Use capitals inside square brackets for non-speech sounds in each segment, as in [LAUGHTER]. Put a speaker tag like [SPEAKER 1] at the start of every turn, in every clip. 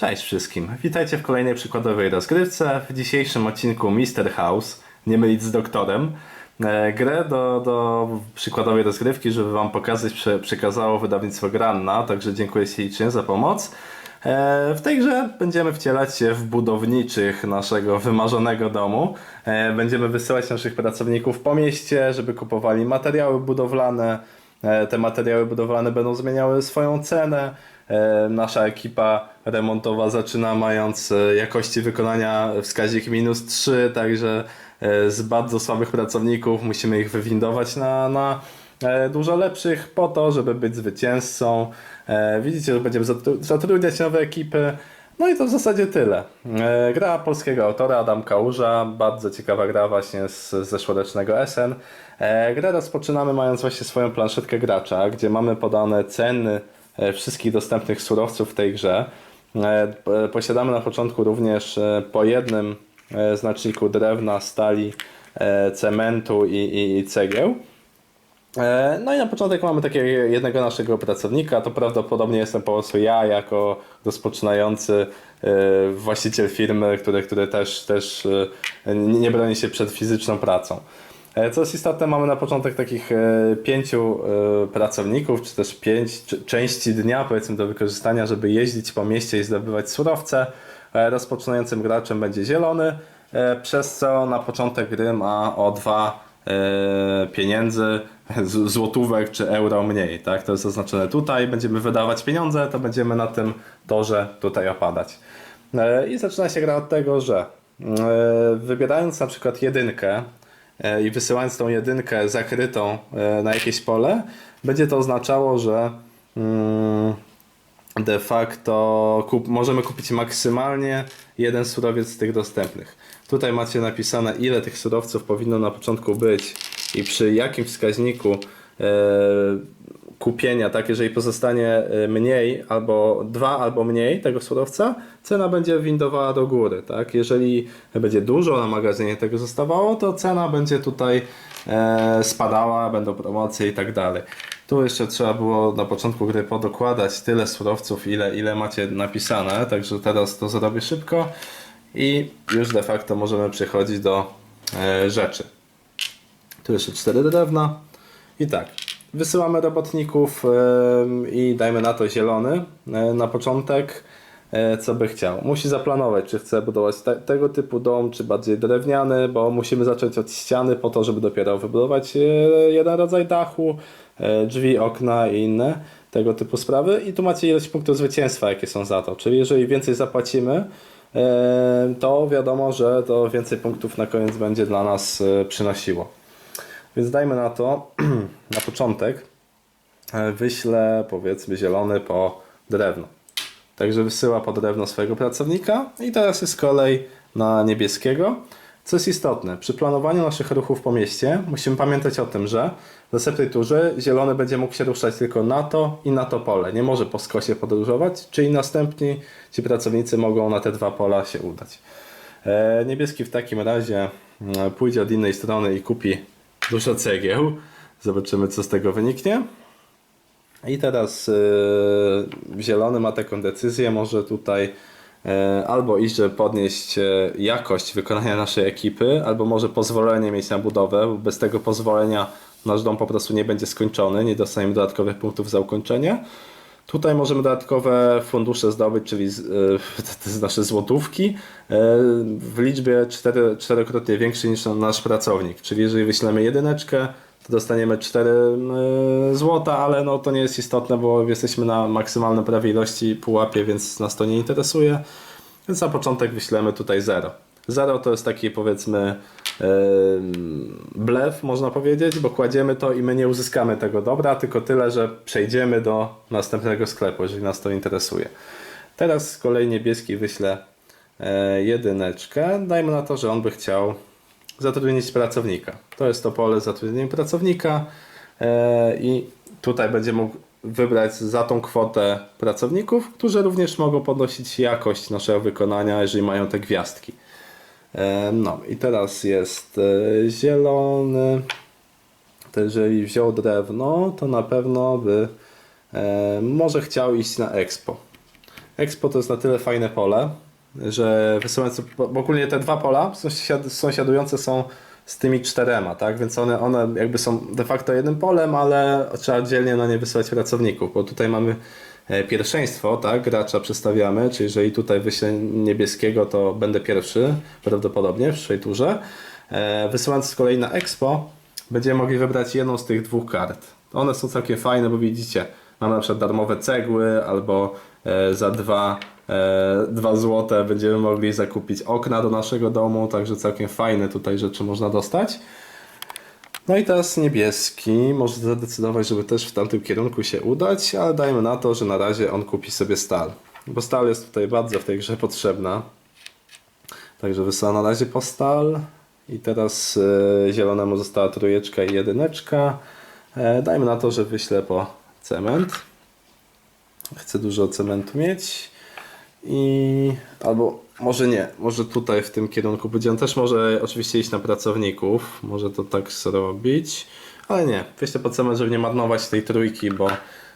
[SPEAKER 1] Cześć wszystkim. Witajcie w kolejnej przykładowej rozgrywce. W dzisiejszym odcinku Mr. House, nie mylić z doktorem, e, grę do, do przykładowej rozgrywki, żeby Wam pokazać, prze, przekazało wydawnictwo Granna, także dziękuję ślicznie za pomoc. E, W tej grze będziemy wcielać się w budowniczych naszego wymarzonego domu. E, Będziemy wysyłać naszych pracowników po mieście, żeby kupowali materiały budowlane. Te materiały budowlane będą zmieniały swoją cenę. E, Nasza ekipa remontowa zaczyna mając e, jakości wykonania wskaźnik minus 3, także e, z bardzo słabych pracowników musimy ich wywindować na, na dużo lepszych po to, żeby być zwycięzcą. Widzicie, że będziemy zatru- zatrudniać nowe ekipy. No i to w zasadzie tyle. Gra polskiego autora Adam Kałuża, bardzo ciekawa gra właśnie z zeszłorocznego SN. Grę rozpoczynamy mając właśnie swoją planszetkę gracza, gdzie mamy podane ceny wszystkich dostępnych surowców w tej grze. E, Posiadamy na początku również e, po jednym e, znaczniku drewna, stali, e, cementu i, i, i cegieł. E, No i na początek mamy takiego jednego naszego pracownika. To prawdopodobnie jestem po prostu ja, jako rozpoczynający e, właściciel firmy, który, który też, też e, nie broni się przed fizyczną pracą. E, Co jest istotne, mamy na początek takich e, pięciu e, pracowników, czy też pięć części dnia, powiedzmy, do wykorzystania, żeby jeździć po mieście i zdobywać surowce. Rozpoczynającym graczem będzie zielony, przez co na początek gry ma o dwa pieniędzy, złotówek czy euro mniej, tak? To jest zaznaczone tutaj. Będziemy wydawać pieniądze, to będziemy na tym torze tutaj opadać. I zaczyna się gra od tego, że e, wybierając na przykład jedynkę i wysyłając tą jedynkę zakrytą e, na jakieś pole, będzie to oznaczało, że mm, de facto kup, możemy kupić maksymalnie jeden surowiec z tych dostępnych. Tutaj macie napisane, ile tych surowców powinno na początku być i przy jakim wskaźniku e, kupienia, tak, jeżeli pozostanie e, mniej, albo dwa, albo mniej tego surowca, cena będzie windowała do góry, tak. Jeżeli będzie dużo na magazynie tego zostawało, to cena będzie tutaj e, spadała, będą promocje i tak dalej. Tu jeszcze trzeba było na początku gry podokładać tyle surowców, ile, ile macie napisane, także teraz to zrobię szybko i już de facto możemy przechodzić do e, rzeczy. Tu jeszcze cztery drewna i tak. Wysyłamy robotników i dajmy na to zielony e, na początek, e, co by chciał. Musi zaplanować, czy chce budować te, tego typu dom, czy bardziej drewniany, bo musimy zacząć od ściany po to, żeby dopiero wybudować e, jeden rodzaj dachu, drzwi, okna i inne tego typu sprawy. I tu macie ilość punktów zwycięstwa, jakie są za to. Czyli jeżeli więcej zapłacimy, to wiadomo, że to więcej punktów na koniec będzie dla nas przynosiło. Więc dajmy na to [CLEARS THROAT] na początek e, wyślę powiedzmy zielony po drewno. Także wysyła po drewno swojego pracownika i teraz jest kolej na niebieskiego. Co jest istotne, przy planowaniu naszych ruchów po mieście musimy pamiętać o tym, że w następnej turze zielony będzie mógł się ruszać tylko na to i na to pole. Nie może po skosie podróżować, czyli następni ci pracownicy mogą na te dwa pola się udać. E, niebieski w takim razie mm, pójdzie od innej strony i kupi dużo cegieł. Zobaczymy, co z tego wyniknie. I teraz yy, zielony ma taką decyzję, może tutaj yy, albo iść, żeby podnieść yy, jakość wykonania naszej ekipy, albo może pozwolenie mieć na budowę, bo bez tego pozwolenia nasz dom po prostu nie będzie skończony, nie dostaniemy dodatkowych punktów za ukończenie. Tutaj możemy dodatkowe fundusze zdobyć, czyli z, [LAUGHS] jest nasze złotówki, yy, w liczbie cztery, czterokrotnie większej niż nasz pracownik. Czyli jeżeli wyślemy jedyneczkę, to dostaniemy 4 y, złota, ale no to nie jest istotne, bo jesteśmy na maksymalnej prawie ilości pułapie, więc nas to nie interesuje. Więc na początek wyślemy tutaj 0. 0 to jest taki powiedzmy blef, można powiedzieć, bo kładziemy to i my nie uzyskamy tego dobra, tylko tyle, że przejdziemy do następnego sklepu, jeżeli nas to interesuje. Teraz z kolei niebieski wyślę e, jedyneczkę. Dajmy na to, że on by chciał zatrudnić pracownika. To jest to pole zatrudnienia pracownika e, i tutaj będzie mógł wybrać za tą kwotę pracowników, którzy również mogą podnosić jakość naszego wykonania, jeżeli mają te gwiazdki. No i teraz jest e, zielony. To jeżeli wziął drewno, to na pewno by może chciał iść na expo. Expo to jest na tyle fajne pole, że wysyłając, bo ogólnie te dwa pola sąsiad, sąsiadujące są z tymi czterema, tak? Więc one, one jakby są de facto jednym polem, ale trzeba oddzielnie na nie wysyłać pracowników, bo tutaj mamy pierwszeństwo, tak? Gracza przestawiamy, czyli jeżeli tutaj wyślę niebieskiego, to będę pierwszy prawdopodobnie w przyszłej turze. E, Wysyłając z kolei na Expo, będziemy mogli wybrać jedną z tych dwóch kart. One są całkiem fajne, bo widzicie, mamy na przykład darmowe cegły, albo e, za dwa, e, dwa złote będziemy mogli zakupić okna do naszego domu, także całkiem fajne tutaj rzeczy można dostać. No i teraz niebieski może zadecydować, żeby też w tamtym kierunku się udać, ale dajmy na to, że na razie on kupi sobie stal. Bo stal jest tutaj bardzo w tej grze potrzebna. Także wysyła na razie po stal. I teraz e, zielonemu została trójeczka i jedyneczka. E, dajmy na to, że wyślę po cement. Chcę dużo cementu mieć. I albo może nie, może tutaj w tym kierunku będzie. On też może oczywiście iść na pracowników, może to tak zrobić, ale nie, wyślę po cement, żeby nie marnować tej trójki, bo,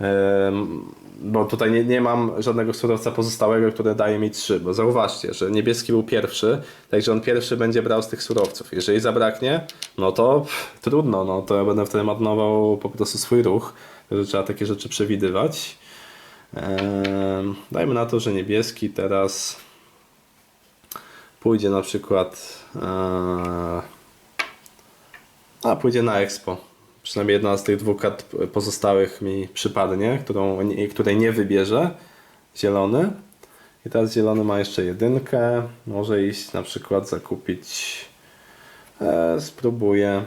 [SPEAKER 1] em, bo tutaj nie, nie mam żadnego surowca pozostałego, który daje mi 3. Bo zauważcie, że niebieski był pierwszy, także on pierwszy będzie brał z tych surowców. Jeżeli zabraknie, no to pff, trudno, no to ja będę wtedy marnował po prostu swój ruch, także trzeba takie rzeczy przewidywać. Em, Dajmy na to, że niebieski teraz pójdzie na przykład e, a pójdzie na Expo. Przynajmniej jedna z tych dwóch kart pozostałych mi przypadnie, którą, której nie wybierze zielony. I teraz zielony ma jeszcze jedynkę. Może iść na przykład zakupić. E, spróbuję.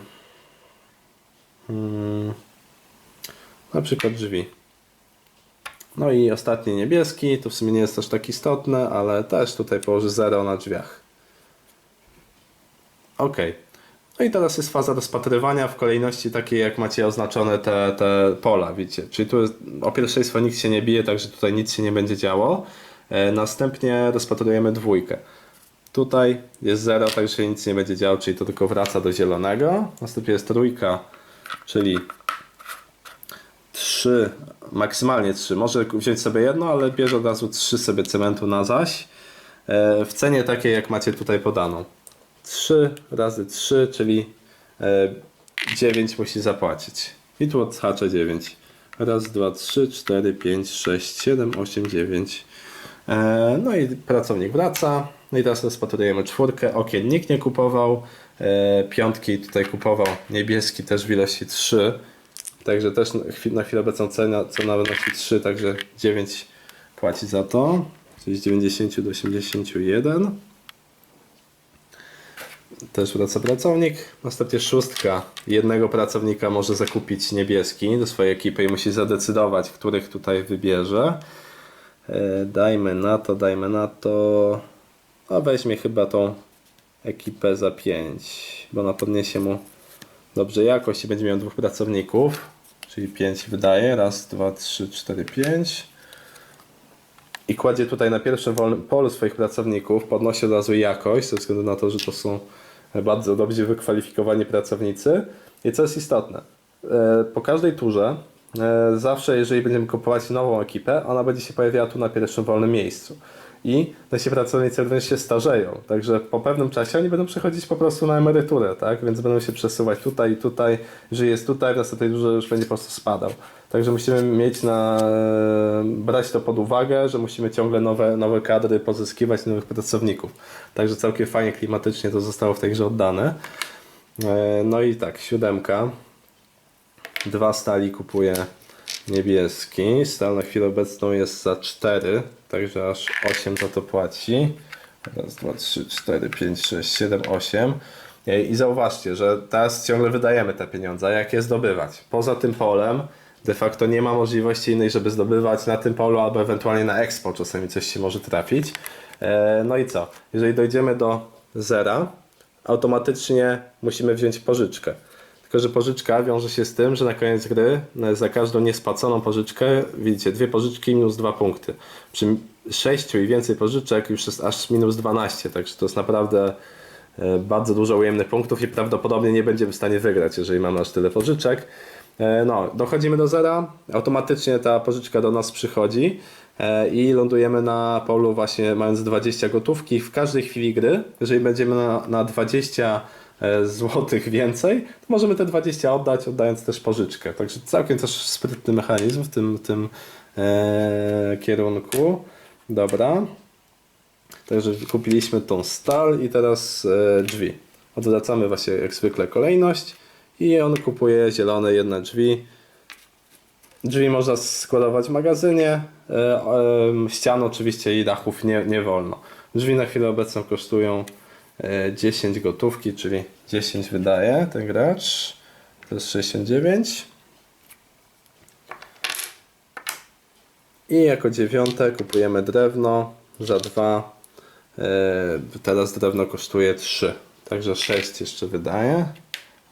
[SPEAKER 1] Hmm, na przykład drzwi. No i ostatni niebieski, to w sumie nie jest też tak istotne, ale też tutaj położy 0 na drzwiach. Ok. No i teraz jest faza rozpatrywania w kolejności takiej, jak macie oznaczone te, te pola, widzicie. Czyli tu jest, o pierwszeństwo nikt się nie bije, także tutaj nic się nie będzie działo. E, następnie rozpatrujemy dwójkę. Tutaj jest 0, także nic nie będzie działo, czyli to tylko wraca do zielonego. Następnie jest trójka, czyli 3, maksymalnie 3. Może wziąć sobie jedno, ale bierze od razu 3 sobie cementu na zaś. E, W cenie takiej, jak macie tutaj podaną. 3 razy 3, czyli e, 9 musi zapłacić. I tu odhaczę 9. Raz, dwa, trzy, cztery, pięć, sześć, siedem, osiem, dziewięć. E, No i pracownik wraca. No i teraz rozpatrujemy czwórkę. Okien nikt nie kupował. E, Piątki tutaj kupował. Niebieski też w ilości 3. Także też na chwilę obecną cena, cena wynosi 3, także 9 płaci za to. Czyli z 90 do 81. Też wraca pracownik. Następnie szóstka. Jednego pracownika może zakupić niebieski do swojej ekipy i musi zadecydować, których tutaj wybierze. E, Dajmy na to, dajmy na to. A weźmie chyba tą ekipę za 5, bo ona podniesie mu dobrze jakość i będzie miał dwóch pracowników. Czyli 5 wydaje. Raz, dwa, trzy, cztery, pięć. I kładzie tutaj na pierwszym wolnym polu swoich pracowników, podnosi od razu jakość, ze względu na to, że to są bardzo dobrze wykwalifikowani pracownicy. I co jest istotne, e, po każdej turze, e, zawsze jeżeli będziemy kupować nową ekipę, ona będzie się pojawiała tu na pierwszym wolnym miejscu. I nasi pracownicy również się starzeją, także po pewnym czasie oni będą przechodzić po prostu na emeryturę, tak? Więc będą się przesuwać tutaj i tutaj. Jeżeli jest tutaj, w następnej turze już będzie po prostu spadał. Także musimy mieć na, brać to pod uwagę, że musimy ciągle nowe, nowe kadry pozyskiwać, nowych pracowników. Także całkiem fajnie klimatycznie to zostało w tej grze oddane. E, No i tak, siódemka. Dwa stali kupuje niebieski. Stal na chwilę obecną jest za 4, także aż 8 za to płaci. Raz, dwa, trzy, cztery, pięć, sześć, siedem, osiem. E, I zauważcie, że teraz ciągle wydajemy te pieniądze. Jak je zdobywać? Poza tym polem de facto nie ma możliwości innej, żeby zdobywać na tym polu albo ewentualnie na expo. Czasami coś się może trafić. E, No i co? Jeżeli dojdziemy do zera, automatycznie musimy wziąć pożyczkę. Tylko, że pożyczka wiąże się z tym, że na koniec gry e, za każdą niespłaconą pożyczkę widzicie dwie pożyczki minus dwa punkty. Przy sześciu i więcej pożyczek już jest aż minus 12, także to jest naprawdę e, bardzo dużo ujemnych punktów i prawdopodobnie nie będziemy w stanie wygrać, jeżeli mamy aż tyle pożyczek. No, dochodzimy do zera, automatycznie ta pożyczka do nas przychodzi i lądujemy na polu właśnie mając 20 gotówki. W każdej chwili gry, jeżeli będziemy na, na 20 e, złotych więcej, to możemy te 20 oddać, oddając też pożyczkę. Także całkiem też sprytny mechanizm w tym, tym e, kierunku. Dobra. Także kupiliśmy tą stal i teraz e, drzwi. Odwracamy właśnie jak zwykle kolejność i on kupuje zielone jedne drzwi. Drzwi można składować w magazynie, e, e, ścian oczywiście i dachów nie, nie wolno. Drzwi na chwilę obecną kosztują e, 10 gotówki, czyli 10 wydaje ten gracz. To jest 69. I jako dziewiąte kupujemy drewno za 2. Teraz drewno kosztuje 3. Także 6 jeszcze wydaje.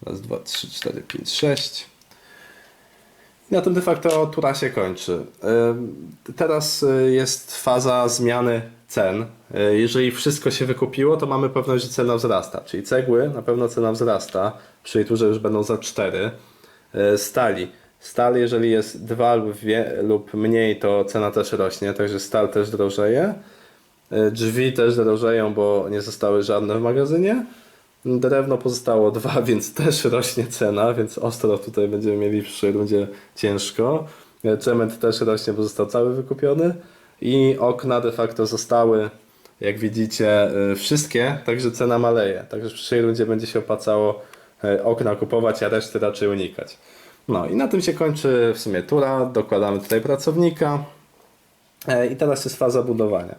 [SPEAKER 1] Raz, dwa, trzy, cztery, pięć, sześć. Na tym de facto tura się kończy. Teraz y, jest faza zmiany cen. Y, Jeżeli wszystko się wykupiło, to mamy pewność, że cena wzrasta. Czyli cegły na pewno cena wzrasta. Przy turze już będą za 4. Stali. Stal, jeżeli jest 2 lub, lub mniej, to cena też rośnie, także stal też drożeje. Drzwi też drożeją, bo nie zostały żadne w magazynie. Drewno pozostało dwa, [LAUGHS] więc też rośnie cena, więc ostro tutaj będziemy mieli w przyszłej rundzie ciężko. E, Cement też rośnie, bo został cały wykupiony. I okna de facto zostały, jak widzicie, e, wszystkie, także cena maleje. Także w przyszłej rundzie będzie się opłacało e, okna kupować, a reszty raczej unikać. No i na tym się kończy w sumie tura. Dokładamy tutaj pracownika. E, I teraz jest faza budowania.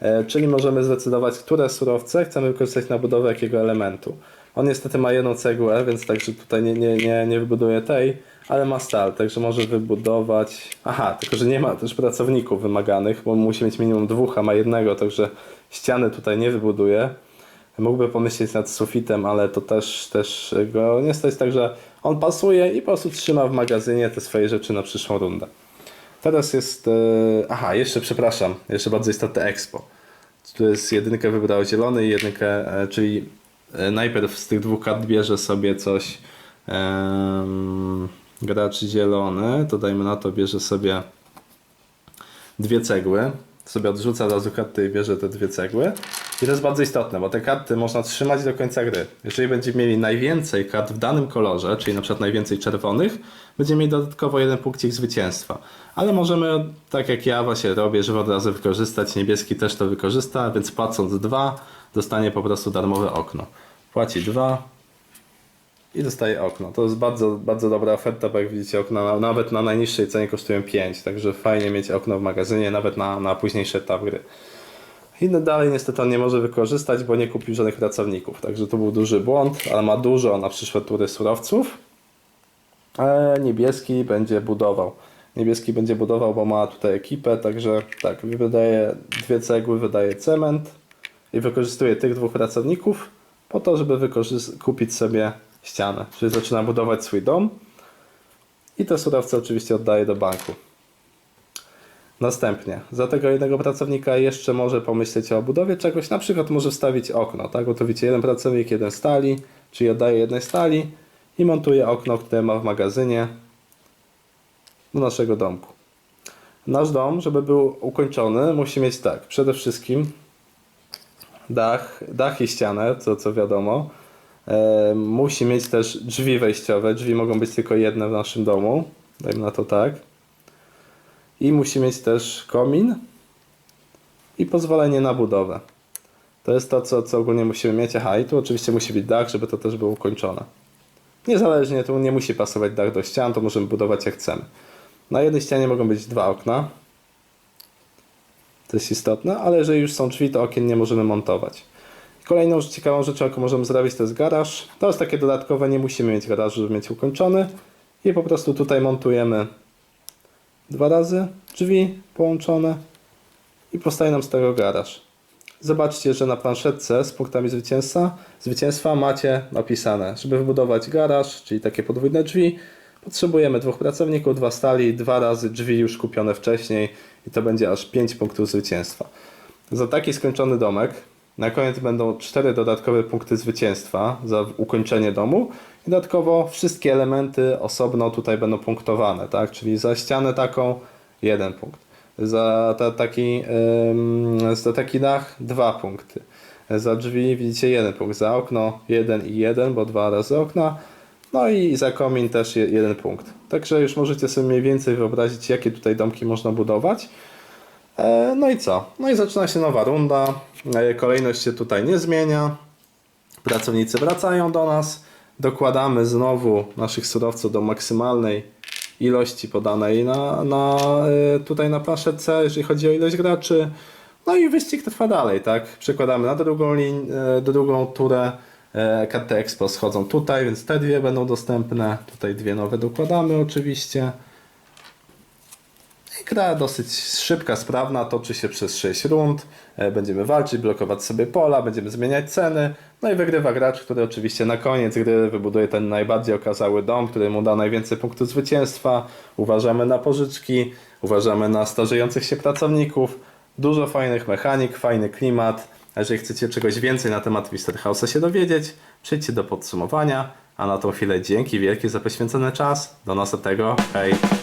[SPEAKER 1] E, Czyli możemy zdecydować, które surowce chcemy wykorzystać na budowę jakiego elementu. On niestety ma jedną cegłę, więc także tutaj nie, nie, nie, nie wybuduje tej, ale ma stal, także może wybudować. Aha, tylko że nie ma też pracowników wymaganych, bo musi mieć minimum dwóch, a ma jednego, także ściany tutaj nie wybuduje. Mógłby pomyśleć nad sufitem, ale to też, też go nie stać, także on pasuje i po prostu trzyma w magazynie te swoje rzeczy na przyszłą rundę. Teraz jest. E, aha, jeszcze przepraszam, jeszcze bardzo istotne expo. Tu jest jedynkę wybrał zielony i jedynkę, e, czyli e, najpierw z tych dwóch kart bierze sobie coś em, gracz zielony, to dajmy na to, bierze sobie dwie cegły, sobie odrzuca od razu karty i bierze te dwie cegły. I to jest bardzo istotne, bo te karty można trzymać do końca gry. Jeżeli będziemy mieli najwięcej kart w danym kolorze, czyli na przykład najwięcej czerwonych, będziemy mieli dodatkowo jeden punkcik zwycięstwa. Ale możemy, tak jak ja właśnie robię, żeby od razu wykorzystać, niebieski też to wykorzysta, więc płacąc dwa, dostanie po prostu darmowe okno. Płaci dwa, i dostaje okno. To jest bardzo, bardzo dobra oferta, bo jak widzicie okna na, nawet na najniższej cenie kosztują 5, także fajnie mieć okno w magazynie, nawet na, na późniejszy etap gry. I no dalej niestety on nie może wykorzystać, bo nie kupił żadnych pracowników, także to był duży błąd, ale ma dużo na przyszłe tury surowców. A niebieski będzie budował. Niebieski będzie budował, bo ma tutaj ekipę, także tak, wydaje dwie cegły, wydaje cement i wykorzystuje tych dwóch pracowników po to, żeby kupić sobie ścianę. Czyli zaczyna budować swój dom i te surowce oczywiście oddaje do banku. Następnie, za tego jednego pracownika jeszcze może pomyśleć o budowie czegoś, na przykład może wstawić okno, tak? Bo to widzicie, jeden pracownik, jeden stali, czyli oddaje jednej stali i montuje okno, które ma w magazynie do naszego domku. Nasz dom, żeby był ukończony, musi mieć tak, przede wszystkim dach, dach i ścianę, co, co wiadomo. E, musi mieć też drzwi wejściowe. Drzwi mogą być tylko jedne w naszym domu. Dajmy na to tak. I musi mieć też komin i pozwolenie na budowę. To jest to, co, co ogólnie musimy mieć. Aha, i tu oczywiście musi być dach, żeby to też było ukończone. Niezależnie, tu nie musi pasować dach do ścian, to możemy budować jak chcemy. Na jednej ścianie mogą być dwa okna. To jest istotne, ale jeżeli już są drzwi, to okien nie możemy montować. Kolejną ciekawą rzeczą, jaką możemy zrobić, to jest garaż. To jest takie dodatkowe, nie musimy mieć garażu, żeby mieć ukończony. I po prostu tutaj montujemy dwa razy drzwi połączone i powstaje nam z tego garaż. Zobaczcie, że na planszetce z punktami zwycięstwa, zwycięstwa macie napisane, żeby wybudować garaż, czyli takie podwójne drzwi, potrzebujemy dwóch pracowników, dwa stali, dwa razy drzwi już kupione wcześniej i to będzie aż 5 punktów zwycięstwa. Za taki skończony domek na koniec będą cztery dodatkowe punkty zwycięstwa za ukończenie domu dodatkowo wszystkie elementy osobno tutaj będą punktowane, tak? Czyli za ścianę taką jeden punkt, za ta, taki, za taki dach dwa punkty, za drzwi widzicie jeden punkt, za okno jeden i jeden, bo dwa razy okna, no i za komin też je- jeden punkt. Także już możecie sobie mniej więcej wyobrazić, jakie tutaj domki można budować. E, No i co? No i zaczyna się nowa runda. E, Kolejność się tutaj nie zmienia. Pracownicy wracają do nas. Dokładamy znowu naszych surowców do maksymalnej ilości podanej na, na, e, tutaj na planszetce, jeżeli chodzi o ilość graczy. No i wyścig trwa dalej, tak? Przekładamy na drugą, lin, e, drugą turę. E, Karty Expo schodzą tutaj, więc te dwie będą dostępne. Tutaj dwie nowe dokładamy oczywiście. Gra dosyć szybka, sprawna, toczy się przez 6 rund. E, Będziemy walczyć, blokować sobie pola, będziemy zmieniać ceny. No i wygrywa gracz, który oczywiście na koniec gry wybuduje ten najbardziej okazały dom, który mu da najwięcej punktów zwycięstwa. Uważamy na pożyczki, uważamy na starzejących się pracowników. Dużo fajnych mechanik, fajny klimat. A jeżeli chcecie czegoś więcej na temat Mister House'a się dowiedzieć, przejdźcie do podsumowania. A na tą chwilę dzięki wielkie za poświęcony czas. Do następnego. Hej!